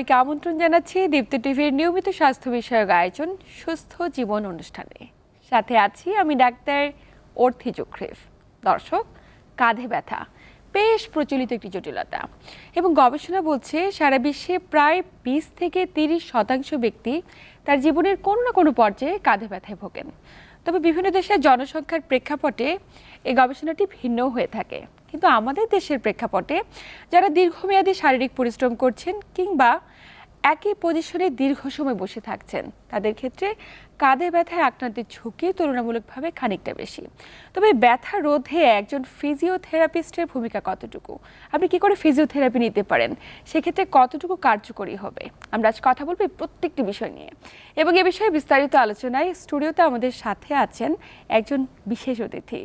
সবাইকে আমন্ত্রণ জানাচ্ছি দীপ্ত টিভির নিয়মিত স্বাস্থ্য বিষয়ক আয়োজন, সুস্থ জীবন অনুষ্ঠানে। সাথে আছি আমি ডাক্তার অর্থি জুখরিফ দর্শক, কাঁধে ব্যথা, বেশ প্রচলিত একটি জটিলতা। এবং গবেষণা বলছে, সারা বিশ্বে প্রায় বিশ থেকে তিরিশ শতাংশ ব্যক্তি তার জীবনের কোনো না কোনো পর্যায়ে কাঁধে ব্যথায় ভোগেন। তবে বিভিন্ন দেশের জনসংখ্যার প্রেক্ষাপটে এই গবেষণাটি ভিন্ন হয়ে থাকে। কিন্তু আমাদের দেশের প্রেক্ষাপটে যারা দীর্ঘমেয়াদী শারীরিক পরিশ্রম করছেন কিংবা একই পজিশনে দীর্ঘ সময় বসে থাকছেন, তাদের ক্ষেত্রে কাঁধে ব্যথায় আক্রান্তের ঝুঁকি তুলনামূলকভাবে খানিকটা বেশি। তবে ব্যথা রোধে একজন ফিজিওথেরাপিস্টের ভূমিকা কতটুকু? আপনি কি করে ফিজিওথেরাপি নিতে পারেন? সেক্ষেত্রে কতটুকু কার্যকরী হবে? আমরা আজ কথা বলব প্রত্যেকটি বিষয় নিয়ে। এবং এ বিষয়ে বিস্তারিত আলোচনায় স্টুডিওতে আমাদের সাথে আছেন একজন বিশেষ অতিথি।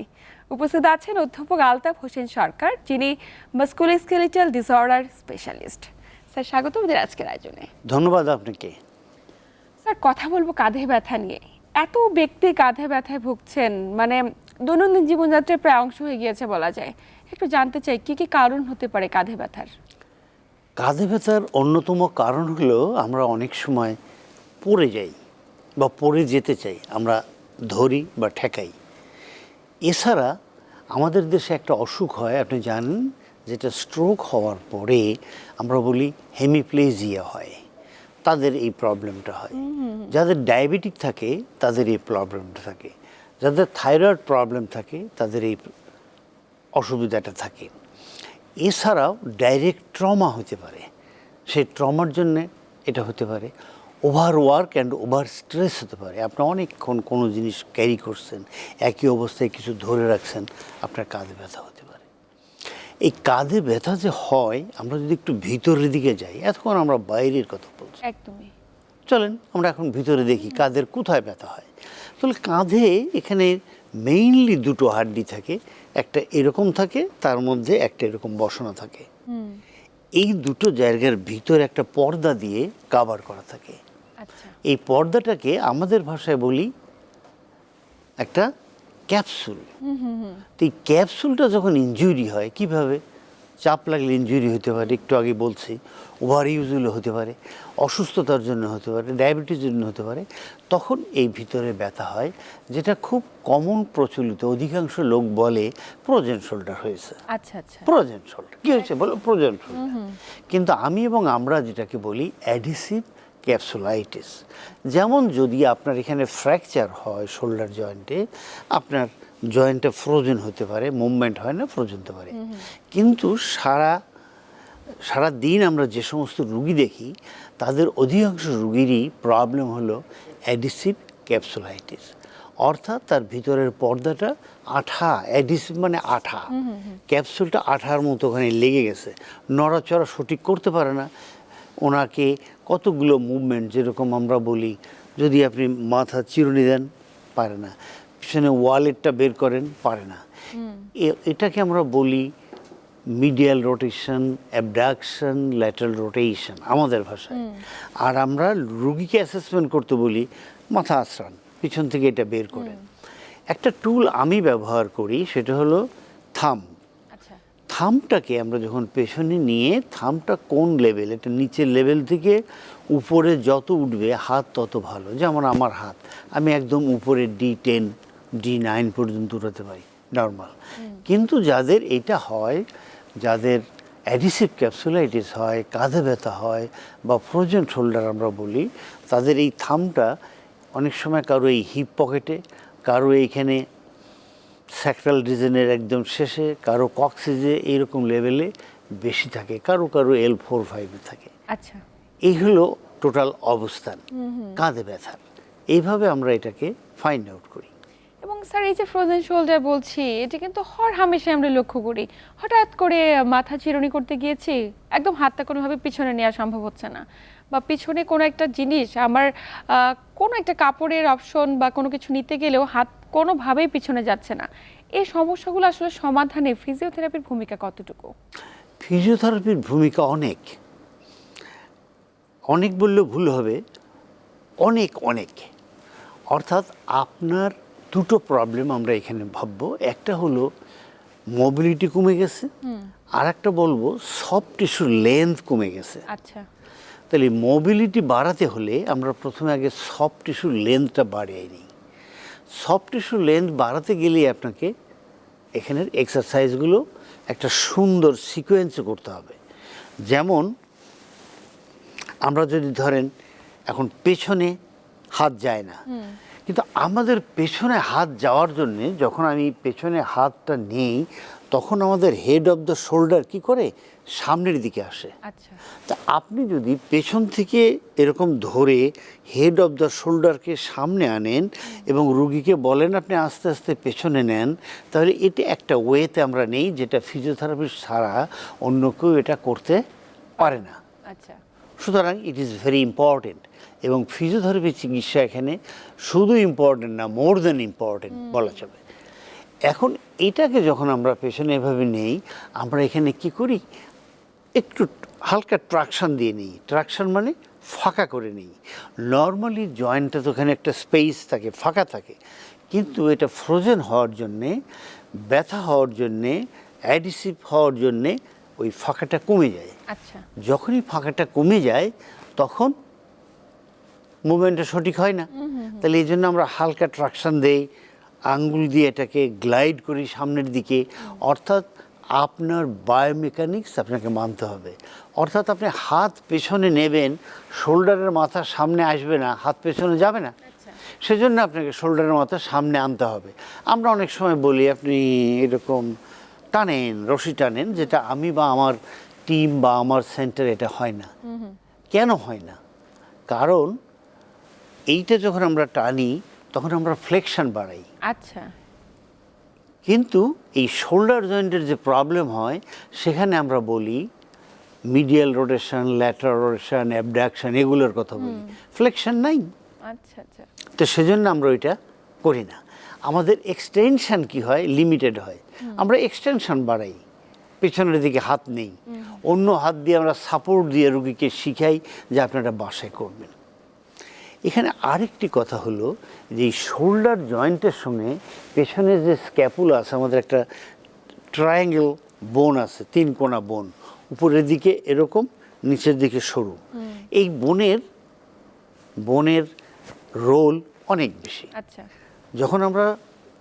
উপস্থিত আছেন অধ্যাপক আলতাফ হোসেন সরকার যিনি মাস্কুলোস্কেলিটাল ডিসঅর্ডার স্পেশালিস্ট স্যার স্বাগত আমাদের আজকের আয়োজনে। ধন্যবাদ আপনাকে। স্যার কথা বলব কাঁধে ব্যথা নিয়ে। এত ব্যক্তি কাঁধে ব্যথায় ভুগছেন মানে দৈনন্দিন জীবনযাত্রার প্রায় অংশ হয়ে গিয়েছে বলা যায়। একটু জানতে চাই কি কি কারণ হতে পারে কাঁধে ব্যথার? কাঁধে ব্যথার অন্যতম কারণ হলো আমরা অনেক সময় পড়ে যাই বা পড়ে যেতে চাই। আমরা ধরি বা ঠেকাই। এছাড়া আমাদের দেশে একটা অসুখ হয় আপনি জানেন যেটা স্ট্রোক হওয়ার পরে আমরা বলি হেমিপ্লেজিয়া হয়। তাদের এই প্রবলেমটা হয়। যাদের ডায়াবেটিক থাকে তাদের এই প্রবলেমটা থাকে। যাদের থাইরয়েড প্রবলেম থাকে তাদের এই অসুবিধাটা থাকে। এছাড়াও ডাইরেক্ট ট্রমা হতে পারে। সেই ট্রমার জন্যে এটা হতে পারে। Over work and over stress হতে পারে। আপনি অনেকক্ষণ কোনো জিনিস ক্যারি করছেন একই অবস্থায় কিছু ধরে রাখছেন আপনার কাঁধে ব্যথা হতে পারে। এই কাঁধে ব্যথা যে হয় আমরা যদি একটু ভিতরের দিকে যাই এতক্ষণ আমরা বাইরের কথা বলছি। একদমই। চলেন আমরা এখন ভিতরে দেখি কাঁধের কোথায় ব্যথা হয়। তাহলে কাঁধে এখানে মেইনলি দুটো হাড্ডি থাকে একটা এরকম থাকে তার মধ্যে একটা এরকম বসানো থাকে। এই দুটো জায়গার ভিতরে একটা পর্দা দিয়ে কাভার করা থাকে। এই পর্দাটাকে আমাদের ভাষায় বলি একটা ক্যাপসুল। তো এই ক্যাপসুলটা যখন ইনজুরি হয় কীভাবে? চাপ লাগলে ইনজুরি হতে পারে একটু আগে বলছি ওভার ইউজুল হতে পারে অসুস্থতার জন্য হতে পারে ডায়াবেটিস জন্য হতে পারে তখন এই ভিতরে ব্যথা হয় যেটা খুব কমন প্রচলিত অধিকাংশ লোক বলে প্রোজেন শোল্ডার হয়েছে। আচ্ছা আচ্ছা। Frozen shoulder. কি হয়েছে বলো? Frozen shoulder. কিন্তু আমি এবং আমরা যেটাকে বলি অ্যাডিসিভ ক্যাপসুলাইটিস যেমন যদি আপনার এখানে ফ্র্যাকচার হয় শোল্ডার জয়েন্টে আপনার জয়েন্টটা ফ্রোজেন হতে পারে মুভমেন্ট হয় না ফ্রোজেন হতে পারে। কিন্তু সারা সারা দিন আমরা যে সমস্ত রুগী দেখি তাদের অধিকাংশ রুগীরই প্রবলেম হলো অ্যাডিসিভ ক্যাপসুলাইটিস অর্থাৎ তার ভিতরের পর্দাটা আঠা অ্যাডিসিভ মানে আঠা। ক্যাপসুলটা আঠার মতো ওখানে লেগে গেছে। নড়াচড়া সঠিক করতে পারে না। ওনাকে কতগুলো মুভমেন্ট যেরকম আমরা বলি যদি আপনি মাথা চিরুনি দেন পারে না। পিছনে ওয়ালেটটা বের করেন পারে না। এটাকে আমরা বলি medial rotation abduction lateral rotation আমাদের ভাষায়। আর আমরা রুগীকে অ্যাসেসমেন্ট করতে বলি মাথা আশ্রান পিছন থেকে এটা বের করেন। একটা টুল আমি ব্যবহার করি সেটা হলো থাম আচ্ছা থামটাকে আমরা যখন পেছনে নিয়ে থামটা কোন লেভেল এটা নিচের লেভেল থেকে উপরে যত উঠবে হাত তত ভালো। যেমন আমার হাত আমি একদম উপরে ডি টেন ডি নাইন পর্যন্ত উঠাতে পারি নর্মাল কিন্তু যাদের এটা হয় যাদের অ্যাডিসিভ ক্যাপসুলাইটিস হয় কাঁধে ব্যথা হয় বা ফ্রোজেন শোল্ডার আমরা বলি তাদের এই থামটা অনেক সময় কারও এই হিপ পকেটে কারও এইখানে স্যাক্রাল রিজনের একদম শেষে কারও কক্সিজে এইরকম লেভেলে বেশি থাকে কারও কারও এল ফোর ফাইভে থাকে। আচ্ছা। এই হলো টোটাল অবস্থান কাঁধে ব্যথার এইভাবে আমরা এটাকে ফাইন্ড আউট করি। এবং স্যার এই যে ফ্রোজেন শোল্ডার বলছি এটা কিন্তু হর হামেশাই আমরা লক্ষ্য করি। হঠাৎ করে মাথা চিরুনি করতে গিয়েছি একদম হাতটা কোনোভাবে পিছনে নেওয়া সম্ভব হচ্ছে না। বা পিছনে কোনো একটা জিনিস আমার কোনো একটা কাপড়ের অপশন বা কোনো কিছু নিতে গেলেও হাত কোনোভাবেই পিছনে যাচ্ছে না। এই সমস্যাগুলো আসলে সমাধানে ফিজিওথেরাপির ভূমিকা কতটুকু? ফিজিওথেরাপির ভূমিকা অনেক। অনেক বললেও ভুল হবে। অনেক অনেক। অর্থাৎ আপনার দুটো প্রবলেম আমরা এখানে ভাববো। একটা হলো মোবিলিটি কমে গেছে। আর একটা বলব সফট টিস্যুর লেন্থ কমে গেছে। আচ্ছা। তাহলে মোবিলিটি বাড়াতে হলে আমরা প্রথমে আগে সফট টিস্যুর লেন্থটা বাড়িয়ে নিই। সফট টিস্যুর লেন্থ বাড়াতে গেলে আপনাকে এখানের এক্সারসাইজগুলো একটা সুন্দর সিকোয়েন্সে করতে হবে। যেমন আমরা যদি ধরেন এখন পেছনে হাত যায় না কিন্তু আমাদের পেছনে হাত যাওয়ার জন্যে যখন আমি পেছনে হাতটা নেই তখন আমাদের হেড অফ দ্য শোল্ডার কি করে? সামনের দিকে আসে। আচ্ছা। তা আপনি যদি পেছন থেকে এরকম ধরে হেড অফ দ্য শোল্ডারকে সামনে আনেন এবং রুগীকে বলেন আপনি আস্তে আস্তে পেছনে নেন তাহলে এটা একটা ওয়েতে আমরা নেই যেটা ফিজিওথেরাপিস্ট ছাড়া অন্য কেউ এটা করতে পারে না। আচ্ছা। সুতরাং ইট ইজ ভেরি ইম্পর্টেন্ট এবং ফিজিওথেরাপি চিকিৎসা এখানে শুধু ইম্পর্টেন্ট না মোর দেন ইম্পর্টেন্ট বলা যাবে। এখন এটাকে যখন আমরা পেছনে এভাবে নেই আমরা এখানে কি করি? একটু হালকা ট্রাকশন দিয়ে নিই। ট্রাকশন মানে ফাঁকা করে নিই। নর্মালি জয়েন্টটা তো ওখানে একটা স্পেস থাকে ফাঁকা থাকে। কিন্তু এটা ফ্রোজেন হওয়ার জন্যে ব্যথা হওয়ার জন্যে অ্যাডিসিভ হওয়ার জন্যে ওই ফাঁকাটা কমে যায়। আচ্ছা। যখনই ফাঁকাটা কমে যায় তখন মুভমেন্টটা সঠিক হয় না। তাহলে এই জন্য আমরা হালকা ট্রাকশন দেই। আঙ্গুল দিয়ে এটাকে গ্লাইড করি সামনের দিকে। অর্থাৎ আপনার বায়োমেকানিক্স আপনাকে মানতে হবে। অর্থাৎ আপনি হাত পেছনে নেবেন শোল্ডারের মাথা সামনে আসবে না হাত পেছনে যাবে না। সেজন্য আপনাকে শোল্ডারের মাথা সামনে আনতে হবে। আমরা অনেক সময় বলি আপনি এরকম টানেন রশি টানেন যেটা আমি বা আমার টিম বা আমার সেন্টার এটা হয় না। কেন হয় না? কারণ এইটা যখন আমরা টানি তখন আমরা ফ্লেকশন বাড়াই। আচ্ছা। কিন্তু এই শোল্ডার জয়েন্টের যে প্রবলেম হয় সেখানে আমরা বলি medial rotation lateral rotation abduction এগুলোর কথা বলি। ফ্লেকশন নাই। আচ্ছা আচ্ছা। তো সেজন্য আমরা ওইটা করি না। আমাদের এক্সটেনশন কি হয়? লিমিটেড হয়। আমরা এক্সটেনশন বাড়াই। পেছনের দিকে হাত নেই। অন্য হাত দিয়ে আমরা সাপোর্ট দিয়ে রুগীকে শিখাই যে আপনারা বাসায় করবেন। এখানে আরেকটি কথা হলো যে শোল্ডার জয়েন্টের সঙ্গে পেছনের যে স্ক্যাপুলা আছে আমাদের একটা ট্রায়াঙ্গেল বোন আছে তিন কোণা বোন উপরের দিকে এরকম নিচের দিকে সরু। এই বোনের বোনের রোল অনেক বেশি। আচ্ছা। যখন আমরা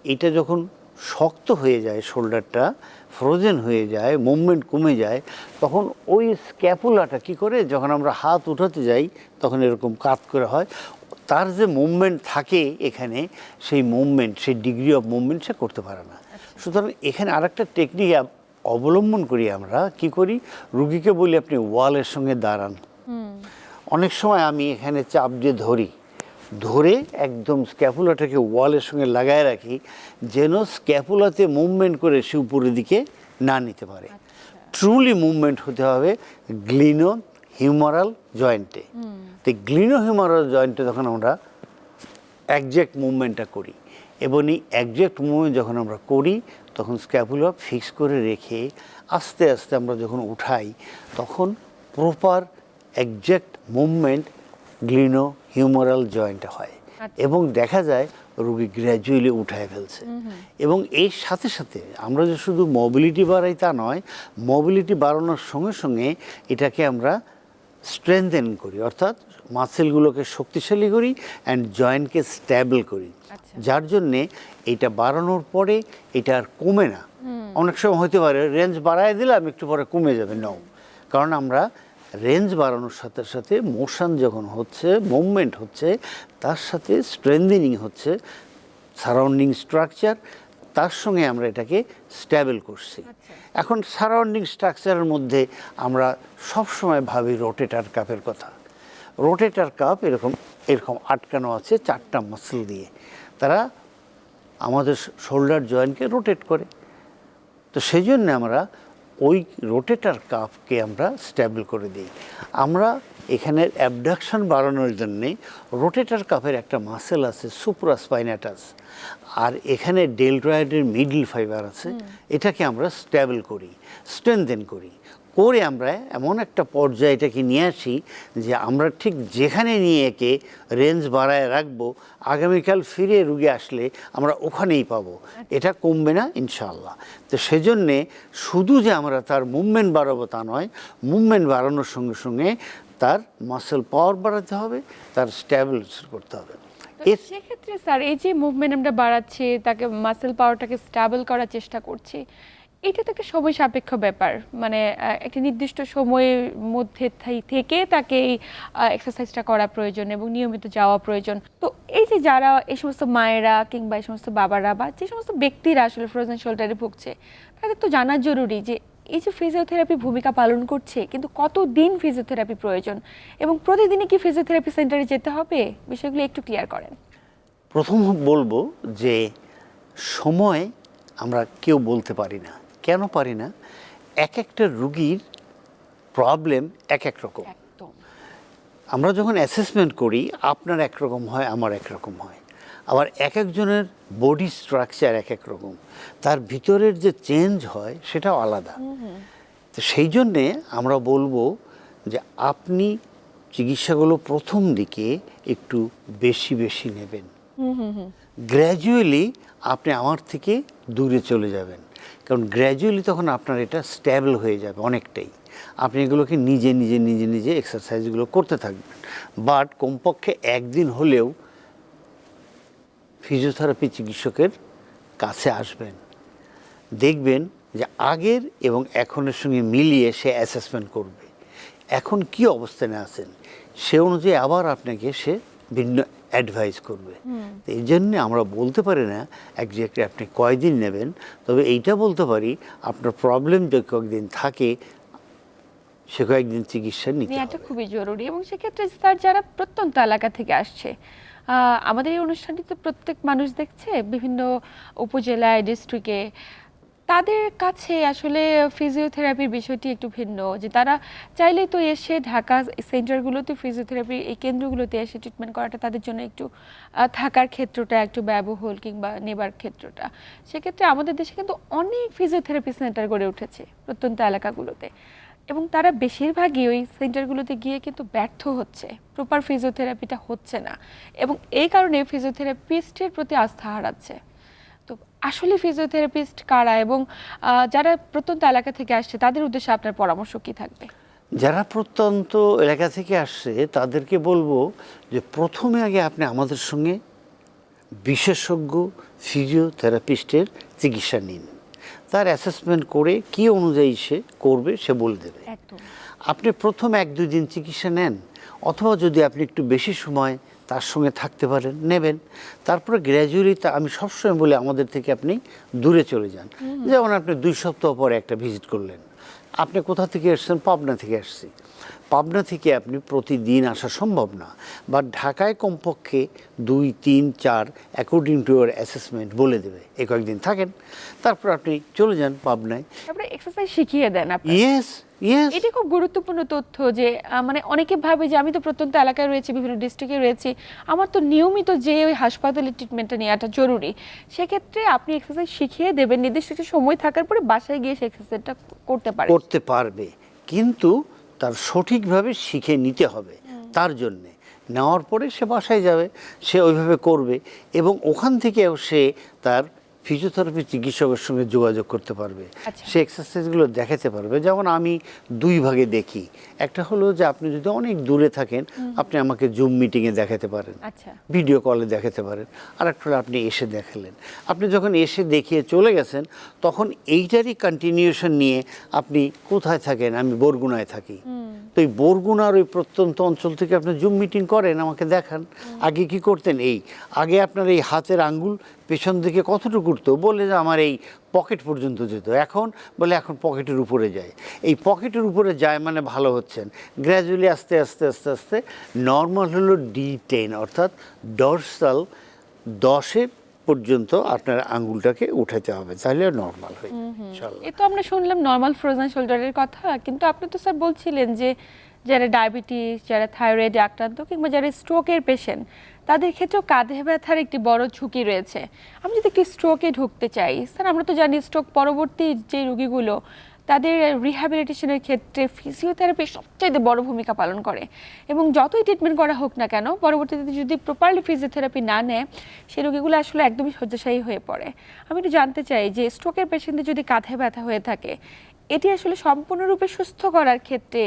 এটা যখন শক্ত হয়ে যায় শোল্ডারটা ফ্রোজেন হয়ে যায় মুভমেন্ট কমে যায় তখন ওই স্ক্যাপুলাটা কি করে? যখন আমরা হাত উঠাতে যাই তখন এরকম কাত করে হয়। তার যে মুভমেন্ট থাকে এখানে সেই মুভমেন্ট সেই ডিগ্রি অফ মুভমেন্ট সে করতে পারে না। সুতরাং এখানে আরেকটা টেকনিক অবলম্বন করি আমরা। কি করি? রুগীকে বলি আপনি ওয়ালের সঙ্গে দাঁড়ান। অনেক সময় আমি এখানে চাপ দিয়ে ধরি ধরে একদম স্ক্যাপুলাটাকে ওয়ালের সঙ্গে লাগায় রাখি যেন স্ক্যাপুলাতে মুভমেন্ট করে সে উপরের দিকে না নিতে পারে। ট্রুলি মুভমেন্ট হতে হবে গ্লিনো হিউমারাল জয়েন্টে। তো গ্লিনো হিউমারাল জয়েন্টে যখন আমরা একজ্যাক্ট মুভমেন্টটা করি এবং এই একজ্যাক্ট মুভমেন্ট যখন আমরা করি তখন স্ক্যাপুলা ফিক্স করে রেখে আস্তে আস্তে আমরা যখন উঠাই তখন proper exact movement gleno humeral joint হয়। আচ্ছা। এবং দেখা যায় রোগী গ্র্যাজুয়ালি উঠায় ফেলছে। এবং এর সাথে সাথে আমরা যে শুধু মোবিলিটি বাড়াই তা নয় মোবিলিটি বাড়ানোর সঙ্গে সঙ্গে এটাকে আমরা স্ট্রেংথেন করি। অর্থাৎ মাসেলগুলোকে শক্তিশালী করি অ্যান্ড জয়েন্টকে স্ট্যাবল করি। আচ্ছা। যার জন্যে এটা বাড়ানোর পরে এটা আর কমে না। অনেক সময় হতে পারে রেঞ্জ বাড়ায় দিলাম একটু পরে কমে যাবে নাও কারণ আমরা রেঞ্জ বাড়ানোর সাথে সাথে মোশন যখন হচ্ছে মুভমেন্ট হচ্ছে তার সাথে স্ট্রেংথেনিং হচ্ছে সারাউন্ডিং স্ট্রাকচার তার সঙ্গে আমরা এটাকে স্ট্যাবল করছি। এখন সারাউন্ডিং স্ট্রাকচারের মধ্যে আমরা সবসময় ভাবি রোটেটার কাপের কথা। রোটেটার কাপ এরকম এরকম আটকানো আছে চারটা মাসল দিয়ে। তারা আমাদের শোল্ডার জয়েন্টকে রোটেট করে। তো সেই জন্য আমরা ওই রোটেটার কাপকে আমরা স্ট্যাবল করে দিই। আমরা এখানের অ্যাবডাকশন বাড়ানোর জন্যে রোটেটার কাপের একটা মাসেল আছে সুপ্রাস্পাইনাটাস আর এখানে ডেলট্রয়েডের মিডল ফাইবার আছে। এটাকে আমরা স্ট্যাবল করি স্ট্রেংথেন করি। করে আমরা এমন একটা পর্যায়ে এটাকে নিয়ে আসি যে আমরা ঠিক যেখানে নিয়ে একে রেঞ্জ বাড়ায় রাখব আগামীকাল ফিরে রুগী আসলে আমরা ওখানেই পাবো। এটা কমবে না ইনশাল্লাহ তো সেজন্যে শুধু যে আমরা তার মুভমেন্ট বাড়াবো তা নয় মুভমেন্ট বাড়ানোর সঙ্গে সঙ্গে তার মাসেল পাওয়ার বাড়াতে হবে তার স্ট্যাবল করতে হবে। সেক্ষেত্রে স্যার এই যে মুভমেন্ট আমরা বাড়াচ্ছি তাকে মাসেল পাওয়ারটাকে স্টেবল করার চেষ্টা করছি এটা তো একটা সময় সাপেক্ষ ব্যাপার। মানে একটা নির্দিষ্ট সময়ের মধ্যে থেকে তাকে এই এক্সারসাইজটা করা প্রয়োজন এবং নিয়মিত যাওয়া প্রয়োজন। তো এই যে যারা এই সমস্ত মায়েরা কিংবা এই সমস্ত বাবারা বা যে সমস্ত ব্যক্তিরা আসলে ফ্রোজেন শোল্ডারে ভুগছে তাদের তো জানা জরুরি যে এই যে ফিজিওথেরাপি ভূমিকা পালন করছে কিন্তু কতদিন ফিজিওথেরাপি প্রয়োজন এবং প্রতিদিনই কি ফিজিওথেরাপি সেন্টারে যেতে হবে? বিষয়গুলো একটু ক্লিয়ার করেন। প্রথম বলব যে সময় আমরা কেউ বলতে পারি না। কেন পারি না? এক একটা রুগীর প্রবলেম এক এক রকম। আমরা যখন অ্যাসেসমেন্ট করি আপনার একরকম হয় আমার একরকম হয়। আবার এক একজনের বডি স্ট্রাকচার এক এক রকম। তার ভিতরের যে চেঞ্জ হয় সেটাও আলাদা। তো সেই জন্যে আমরা বলব যে আপনি চিকিৎসাগুলো প্রথম দিকে একটু বেশি বেশি নেবেন। গ্র্যাজুয়ালি আপনি আমার থেকে দূরে চলে যাবেন। কারণ গ্র্যাজুয়ালি তখন আপনার এটা স্ট্যাবল হয়ে যাবে অনেকটাই। আপনি এগুলোকে নিজে নিজে নিজে নিজে এক্সারসাইজগুলো করতে থাকবেন। বাট কমপক্ষে একদিন হলেও ফিজিওথেরাপি চিকিৎসকের কাছে আসবেন। দেখবেন যে আগের এবং এখনের সঙ্গে মিলিয়ে সে অ্যাসেসমেন্ট করবে। এখন কি অবস্থানে আছেন? সে অনুযায়ী আবার আপনাকে সে ভিন্ন অ্যাডভাইস করবে। এই জন্যে আমরা বলতে পারি না একজাক্টলি আপনি কয়দিন নেবেন তবে এইটা বলতে পারি আপনার প্রবলেম যে কয়েকদিন থাকে সে কয়েকদিন চিকিৎসা নিতে এটা খুবই জরুরি এবং সেক্ষেত্রে স্যার যারা প্রত্যন্ত এলাকা থেকে আসছে আমাদের এই অনুষ্ঠানটি তো প্রত্যেক মানুষ দেখছে বিভিন্ন উপজেলায় ডিস্ট্রিক্টে তাদের কাছে আসলে ফিজিওথেরাপির বিষয়টি একটু ভিন্ন, যে তারা চাইলেই তো এসে ঢাকা সেন্টারগুলোতে ফিজিওথেরাপি এই কেন্দ্রগুলোতে এসে ট্রিটমেন্ট করাটা তাদের জন্য একটু থাকার ক্ষেত্রটা, একটু ব্যয়বহুল কিংবা নেবার ক্ষেত্রটা। সেক্ষেত্রে আমাদের দেশে কিন্তু অনেক ফিজিওথেরাপি সেন্টার গড়ে উঠেছে প্রত্যন্ত এলাকাগুলোতে। এবং তারা বেশিরভাগই ওই সেন্টারগুলোতে গিয়ে কিন্তু ব্যর্থ হচ্ছে। প্রপার ফিজিওথেরাপিটা হচ্ছে না এবং এই কারণে ফিজিওথেরাপিস্টের প্রতি আস্থা হারাচ্ছে। তো আসলে ফিজিওথেরাপিস্ট কারা এবং যারা প্রত্যন্ত এলাকা থেকে আসছে, তাদের উদ্দেশ্যে আপনার পরামর্শ কি থাকবে? যারা প্রত্যন্ত এলাকা থেকে আসছে, তাদেরকে বলব যে প্রথমে আগে আপনি আমাদের সঙ্গে বিশেষজ্ঞ ফিজিওথেরাপিস্টের চিকিৎসা নিন। তার অ্যাসেসমেন্ট করে কি অনুযায়ী সে করবে সে বলে দেবে। আপনি প্রথম এক দুই দিন চিকিৎসা নেন অথবা যদি আপনি একটু বেশি সময় তার সঙ্গে থাকতে পারেন নেবেন। তারপরে গ্র্যাজুয়ালি তা আমি সবসময় বলি আমাদের থেকে আপনি দূরে চলে যান। যেমন আপনি দুই সপ্তাহ পরে একটা ভিজিট করলেন। আপনি কোথা থেকে এসছেন? পাবনা থেকে আসছি। পাবনা থেকে আপনি প্রতিদিন আসা সম্ভব না। বা ঢাকায় কমপক্ষে দুই তিন চার অ্যাকর্ডিং টু ইয়ার অ্যাসেসমেন্ট বলে দেবে। এ কয়েকদিন থাকেন তারপর আপনি চলে যান পাবনায়। তারপরে এক্সারসাইজ শিখিয়ে দেন আপনি ইয়েস এটি খুব গুরুত্বপূর্ণ তথ্য যে মানে অনেকে ভাবে যে আমি তো প্রত্যন্ত এলাকায় রয়েছি বিভিন্ন ডিস্ট্রিক্টে রয়েছি আমার তো নিয়মিত যে ওই হাসপাতালে ট্রিটমেন্টটা নেওয়াটা জরুরি সেক্ষেত্রে আপনি এক্সারসাইজ শিখিয়ে দেবেন। নির্দিষ্ট সময় থাকার পরে বাসায় গিয়ে সে এক্সারসাইজটা করতে পারে করতে পারবে। কিন্তু তার সঠিকভাবে শিখে নিতে হবে তার জন্যে। নেওয়ার পরে সে বাসায় যাবে, সে ওইভাবে করবে এবং ওখান থেকেও সে তার ফিজিওথেরাপি চিকিৎসকের সঙ্গে যোগাযোগ করতে পারবে। আচ্ছা। সে এক্সারসাইজগুলো দেখাতে পারবে। যেমন আমি দুই ভাগে দেখি। একটা হলো যে আপনি যদি অনেক দূরে থাকেন আপনি আমাকে জুম মিটিংয়ে দেখাতে পারেন। আচ্ছা। ভিডিও কলে দেখাতে পারেন। আর একটা হলো আপনি এসে দেখালেন। আপনি যখন এসে দেখিয়ে চলে গেছেন তখন এইটারই কন্টিনিউশন নিয়ে আপনি কোথায় থাকেন? আমি বরগুনায় থাকি। তো এই বরগুনার ওই প্রত্যন্ত অঞ্চল থেকে আপনি জুম মিটিং করেন আমাকে দেখান। আগে কি করতেন? এই আগে আপনার এই হাতের আঙ্গুল পেছন দিকে কতটুকু উঠতো বলে যে আমার এই পকেট পর্যন্ত যেত। এখন বলে এখন পকেটের উপরে যায়। এই পকেটের উপরে যায় মানে ভালো হচ্ছেন। গ্র্যাজুয়ালি আস্তে আস্তে আস্তে আস্তে নর্মাল হলো ডি টেন অর্থাৎ ডরসাল দশের পর্যন্ত আপনার আঙ্গুলটাকে উঠাতে হবে। তাহলে নর্মাল হয়ে এ তো আমরা শুনলাম নর্মাল ফ্রোজেন শোল্ডারের কথা। কিন্তু আপনি তো স্যার বলছিলেন যে যারা ডায়াবেটিস যারা থাইরয়েড আক্রান্ত কিংবা যারা স্ট্রোকের পেশেন্ট তাদের ক্ষেত্রেও কাঁধে ব্যথার একটি বড় ঝুঁকি রয়েছে। আমি যদি একটি স্ট্রোকে ঢুকতে চাই, স্যার, আমরা তো জানি স্ট্রোক পরবর্তী যে রুগীগুলো, তাদের রিহ্যাবিলিটেশনের ক্ষেত্রে ফিজিওথেরাপি সবচাইতে বড় ভূমিকা পালন করে। এবং যতই ট্রিটমেন্ট করা হোক না কেন, পরবর্তীতে যদি প্রপারলি ফিজিওথেরাপি না নেয় সেই রোগীগুলো আসলে একদমই শয্যাশায়ী হয়ে পড়ে। আমি একটু জানতে চাই যে স্ট্রোকের পেশেন্টদের যদি কাঁধে ব্যথা হয়ে থাকে, এটি আসলে সম্পূর্ণরূপে সুস্থ করার ক্ষেত্রে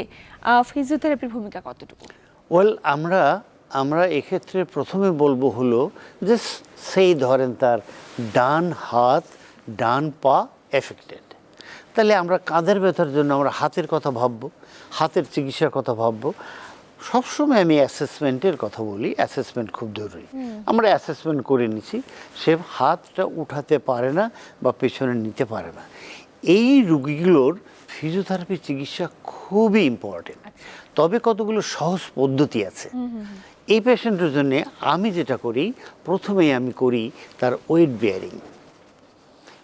ফিজিওথেরাপির ভূমিকা কতটুকু? ওয়েল আমরা আমরা এক্ষেত্রে প্রথমে বলব হলো যে সেই ধরেন তার ডান হাত ডান পা এফেক্টেড তাহলে আমরা কাঁধের ব্যথার জন্য আমরা হাতের কথা ভাববো হাতের চিকিৎসার কথা ভাববো। সবসময় আমি অ্যাসেসমেন্টের কথা বলি অ্যাসেসমেন্ট খুব জরুরি। আমরা অ্যাসেসমেন্ট করে নিছি সে হাতটা উঠাতে পারে না বা পেছনে নিতে পারে না। এই রুগীগুলোর ফিজিওথেরাপি চিকিৎসা খুবই ইম্পর্টেন্ট তবে কতগুলো সহজ পদ্ধতি আছে। এই পেশেন্টের জন্য আমি যেটা করি প্রথমেই আমি করি তার ওয়েট বেয়ারিং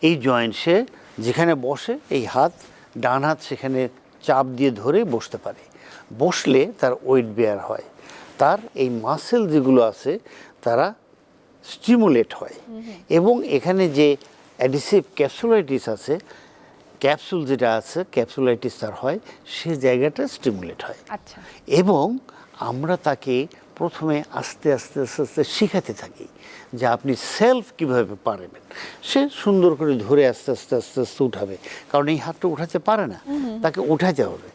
এই জয়েন্টসে যেখানে বসে এই হাত ডান হাত সেখানে চাপ দিয়ে ধরে বসতে পারে। বসলে তার ওয়েট বেয়ার হয়। তার এই মাসেল যেগুলো আছে তারা স্টিমুলেট হয়। এবং এখানে যে অ্যাডিসিভ ক্যাপসুলাইটিস আছে ক্যাপসুল যেটা আছে ক্যাপসুলাইটিস তার হয় সে জায়গাটা স্টিমুলেট হয়। আচ্ছা। এবং আমরা তাকে প্রথমে আস্তে আস্তে আস্তে আস্তে শিখাতে থাকি যে আপনি সেলফ কীভাবে পারবেন। সে সুন্দর করে ধরে আস্তে আস্তে আস্তে আস্তে উঠাবে। কারণ এই হাতটা উঠাতে পারে না। তাকে উঠাতে হবে।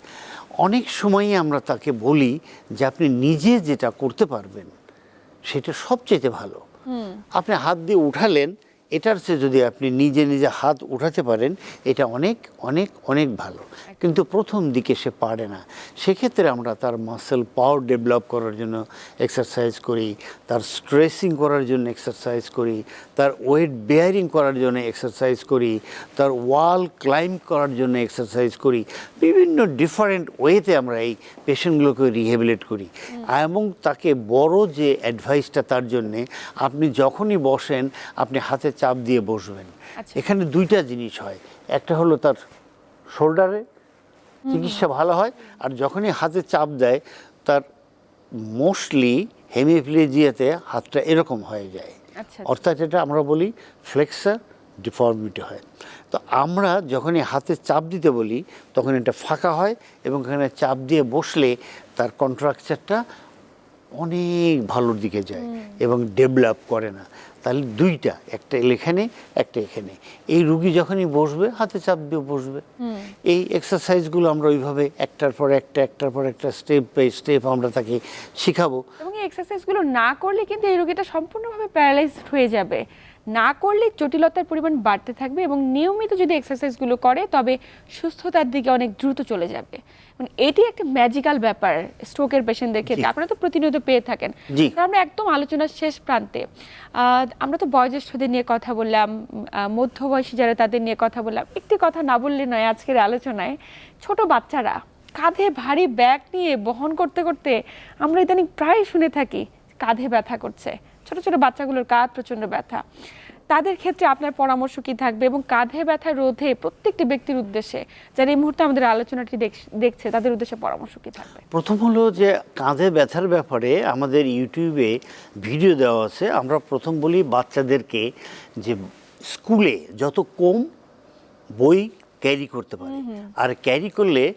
অনেক সময়ই আমরা তাকে বলি যে আপনি নিজে যেটা করতে পারবেন সেটা সবচেয়ে ভালো। আপনি হাত দিয়ে উঠালেন এটার চেয়ে যদি আপনি নিজে নিজে হাত উঠাতে পারেন, এটা অনেক অনেক অনেক ভালো। কিন্তু প্রথম দিকে সে পারে না। সেক্ষেত্রে আমরা তার মাসেল পাওয়ার ডেভেলপ করার জন্য এক্সারসাইজ করি, তার স্ট্রেসিং করার জন্য এক্সারসাইজ করি, তার ওয়েট বেয়ারিং করার জন্য এক্সারসাইজ করি, তার ওয়াল ক্লাইম্ব করার জন্য এক্সারসাইজ করি। বিভিন্ন ডিফারেন্ট ওয়েতে আমরা এই পেশেন্টগুলোকে রিহেবিলেট করি। এবং তাকে বড় যে অ্যাডভাইসটা তার জন্যে, আপনি যখনই বসেন, আপনি হাতে চাপ দিয়ে বসবেন। আচ্ছা। এখানে দুইটা জিনিস হয়। একটা হলো তার শোল্ডারে চিকিৎসা ভালো হয় আর যখনই হাতে চাপ দেয় তার মোস্টলি হেমিপ্লেজিয়াতে হাতটা এরকম হয়ে যায়। আচ্ছা। অর্থাৎ এটা আমরা বলি ফ্লেক্সার ডিফর্মিটি হয়। তো আমরা যখনই হাতে চাপ দিতে বলি তখন এটা ফাঁকা হয় এবং এখানে চাপ দিয়ে বসলে তার কন্ট্রাকচারটা অনেক ভালোর দিকে যায় এবং ডেভেলপ করে না। তাহলে দুইটা একটা এখানে একটা এখানে। এই রুগী যখনই বসবে হাতে চাপ দিয়ে বসবে। এই এক্সারসাইজগুলো আমরা ওইভাবে একটার পর একটা একটার পর একটা স্টেপ বাই স্টেপ আমরা তাকে শিখাবো। এই এক্সারসাইজগুলো না করলে কিন্তু এই রোগীটা সম্পূর্ণভাবে প্যারালাইজড হয়ে যাবে। না করলে জটিলতার পরিমাণ বাড়তে থাকবে এবং নিয়মিত যদি এক্সারসাইজগুলো করে তবে সুস্থতার দিকে অনেক দ্রুত চলে যাবে। মানে এটি একটা ম্যাজিক্যাল ব্যাপার স্ট্রোকের পেশেন্টদের ক্ষেত্রে। আপনারা তো প্রতিনিয়ত পেয়ে থাকেন। আমরা একদম আলোচনার শেষ প্রান্তে। আহ, আমরা তো বয়োজ্যেষ্ঠদের নিয়ে কথা বললাম মধ্যবয়সী যারা তাদের নিয়ে কথা বললাম। একটি কথা না বললে নয় আজকের আলোচনায় ছোট বাচ্চারা কাঁধে ভারী ব্যাগ নিয়ে বহন করতে করতে আমরা ইদানিং প্রায় শুনে থাকি কাঁধে ব্যথা করছে। ছোট ছোট বাচ্চাগুলোর কাঁধ প্রচণ্ড ব্যথা। তাদের ক্ষেত্রে আপনার পরামর্শ কি থাকবে এবং কাঁধে ব্যথা রোধে প্রত্যেকটি ব্যক্তির উদ্দেশ্যে? যারা এই মুহূর্তে আমাদের আলোচনাটি দেখ- দেখছে তাদের উদ্দেশ্যে পরামর্শ কি থাকবে? প্রথম হলো যে কাঁধে ব্যথার ব্যাপারে আমাদের ইউটিউবে ভিডিও দেওয়া আছে। আমরা প্রথম বলি বাচ্চাদেরকে যে স্কুলে যত কম বই ক্যারি করতে পারে। আর ক্যারি করলে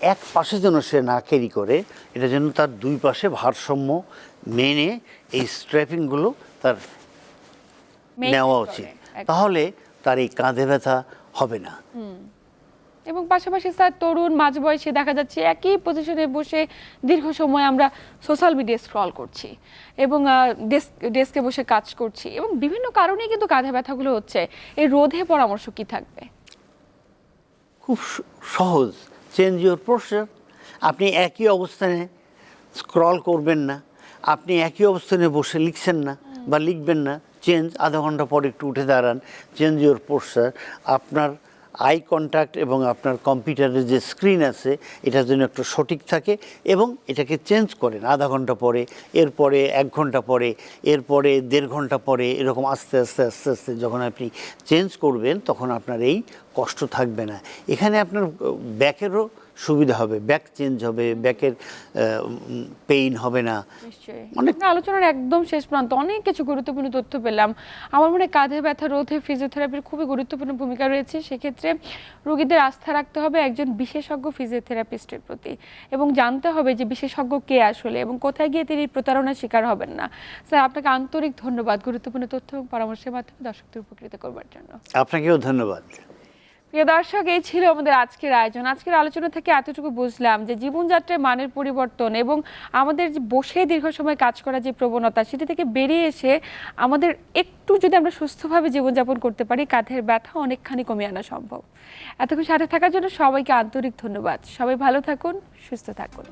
এক পাশে যেন সে না ক্যারি করে এটা যেন তার দুই পাশে ভারসাম্য মেনে এই স্ট্র্যাপিংগুলো তার নেওয়া উচিত। তাহলে তার এই কাঁধে ব্যথা হবে না। এবং পাশাপাশি স্যার তরুণ মাঝবয়সে দেখা যাচ্ছে একই পজিশনে বসে দীর্ঘ সময় আমরা সোশ্যাল মিডিয়া স্ক্রল করছি এবং ডেস্ক ডেস্কে বসে কাজ করছি এবং বিভিন্ন কারণে কিন্তু কাঁধে ব্যথাগুলো হচ্ছে। এই রোধে পরামর্শ কি থাকবে? খুব সহজ। চেঞ্জ ইউর পোস্টার আপনি একই অবস্থানে স্ক্রল করবেন না। আপনি একই অবস্থানে বসে লিখছেন না বা লিখবেন না। চেঞ্জ আধা ঘণ্টা পর একটু উঠে দাঁড়ান। চেঞ্জ ইউর পোস্টার আপনার আই কন্ট্যাক্ট এবং আপনার কম্পিউটারের যে স্ক্রিন আছে এটা যেন একটু সঠিক থাকে এবং এটাকে চেঞ্জ করেন। আধা ঘণ্টা পরে, এরপরে এক ঘণ্টা পরে, এরপরে দেড় ঘণ্টা পরে, এরকম আস্তে আস্তে আস্তে আস্তে যখন আপনি চেঞ্জ করবেন, তখন আপনার এই কষ্ট থাকবে না। এখানে আপনার ব্যাকেরও সুবিধা হবে ব্যাক চেঞ্জ হবে ব্যাকের পেইন হবে না। অনেক- আলোচনার একদম শেষ প্রান্ত অনেক কিছু গুরুত্বপূর্ণ তথ্য পেলাম। আমার মনে কাঁধে ব্যথা রোধে ফিজিওথেরাপির খুবই গুরুত্বপূর্ণ ভূমিকা রয়েছে। সেক্ষেত্রে রোগীদের আস্থা রাখতে হবে একজন বিশেষজ্ঞ ফিজিওথেরাপিস্টের প্রতি এবং জানতে হবে যে বিশেষজ্ঞ কে আসলে এবং কোথায় গিয়ে তিনি প্রতারণার শিকার হবেন না। স্যার আপনাকে আন্তরিক ধন্যবাদ গুরুত্বপূর্ণ তথ্য এবং পরামর্শের মাধ্যমে দর্শকদের উপকৃত করবার জন্য। আপনাকেও ধন্যবাদ। প্রিয় দর্শক, এই ছিল আমাদের আজকের আয়োজন। আজকের আলোচনা থেকে এতটুকু বুঝলাম যে জীবনযাত্রায় মানের পরিবর্তন এবং আমাদের যে বসে দীর্ঘ সময় কাজ করার যে প্রবণতা, সেটি থেকে বেরিয়ে এসে আমাদের একটু যদি আমরা সুস্থভাবে জীবনযাপন করতে পারি, কাঁধের ব্যথা অনেকখানি কমিয়ে আনা সম্ভব। এতক্ষণ সাথে থাকার জন্য সবাইকে আন্তরিক ধন্যবাদ। সবাই ভালো থাকুন, সুস্থ থাকুন।